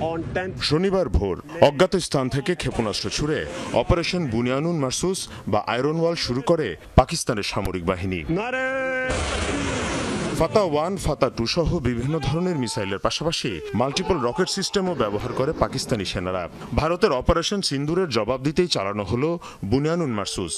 on 10th শনিবার ভোর অজ্ঞাত স্থান থেকে ক্ষেপণাস্ত্র ছুড়ে অপারেশন বুনিয়ানুন মারসুস বা আয়রন ওয়াল শুরু করে পাকিস্তানের সামরিক বাহিনী। ফাতা ওয়ান ফাতা টু সহ বিভিন্ন ধরনের মিসাইলের পাশাপাশি মাল্টিপল রকেট সিস্টেমও ব্যবহার করে পাকিস্তানি সেনারা। ভারতের অপারেশন সিন্দুরের জবাব দিতেই চালানো হলো বুনিয়ানুন মারসুস।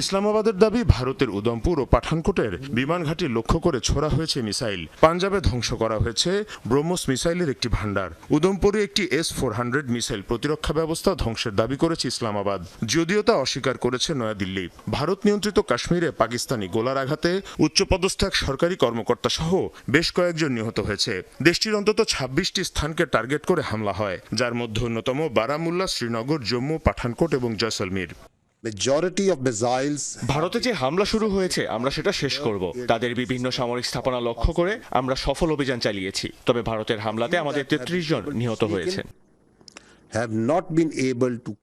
ইসলামাবাদের দাবি, ভারতের উদমপুর ও পাঠানকোটের বিমান ঘাঁটি লক্ষ্য করে ছোড়া হয়েছে মিসাইল। পাঞ্জাবে ধ্বংস করা হয়েছে ব্রহ্মস মিসাইলের একটি ভান্ডার উদমপুরে একটি এস ফোর হান্ড্রেড মিসাইল প্রতিরক্ষা ব্যবস্থা ধ্বংসের দাবি করেছে ইসলামাবাদ। যদিও তা অস্বীকার করেছে নয়াদিল্লি। ভারত নিয়ন্ত্রিত কাশ্মীরে পাকিস্তানি গোলার আঘাতে উচ্চপদস্থ এক সরকারি কর্মকর্তা সহ বেশ কয়েকজন নিহত হয়েছে। দেশটির অন্তত ছাব্বিশটি স্থানকে টার্গেট করে হামলা হয়, যার মধ্যে অন্যতম বারামুল্লা, শ্রীনগর, জম্মু, পাঠানকোট এবং জয়সলমীর। ভারতে যে হামলা শুরু হয়েছে আমরা সেটা শেষ করব। তাদের বিভিন্ন সামরিক স্থাপনা লক্ষ্য করে আমরা সফল অভিযান চালিয়েছি। তবে ভারতের হামলাতে আমাদের তেত্রিশ জন নিহত হয়েছেন। Have not been able to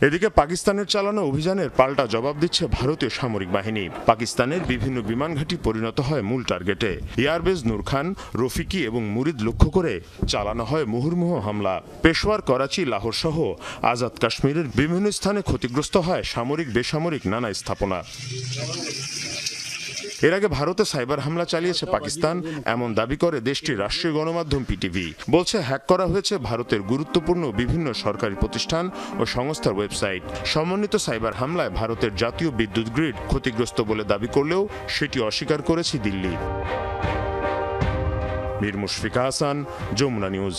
এদিকে পাকিস্তানের চালানো অভিযানের পাল্টা জবাব দিচ্ছে ভারতীয় সামরিক বাহিনী। পাকিস্তানের বিভিন্ন বিমান ঘাঁটি পরিণত হয় মূল টার্গেটে। এয়ারবেজ নূর খান, রফিকি এবং মুরিদ লক্ষ্য করে চালানো হয় মুহুর্মুহ হামলা। পেশোয়ার করাচি, লাহোর সহ আজাদ কাশ্মীরের বিভিন্ন স্থানে ক্ষতিগ্রস্ত হয় সামরিক বেসামরিক নানা স্থাপনা। এর আগে ভারতে সাইবার হামলা চালিয়েছে পাকিস্তান, এমন দাবি করে দেশটির রাষ্ট্রীয় গণমাধ্যম পিটিভি। বলছে, হ্যাক করা হয়েছে ভারতের গুরুত্বপূর্ণ বিভিন্ন সরকারি প্রতিষ্ঠান ও সংস্থার ওয়েবসাইট। সমন্বিত সাইবার হামলায় ভারতের জাতীয় বিদ্যুৎ গ্রিড ক্ষতিগ্রস্ত বলে দাবি করলেও সেটি অস্বীকার করেছে দিল্লি। মীর মুশফিকা হাসান, যমুনা নিউজ।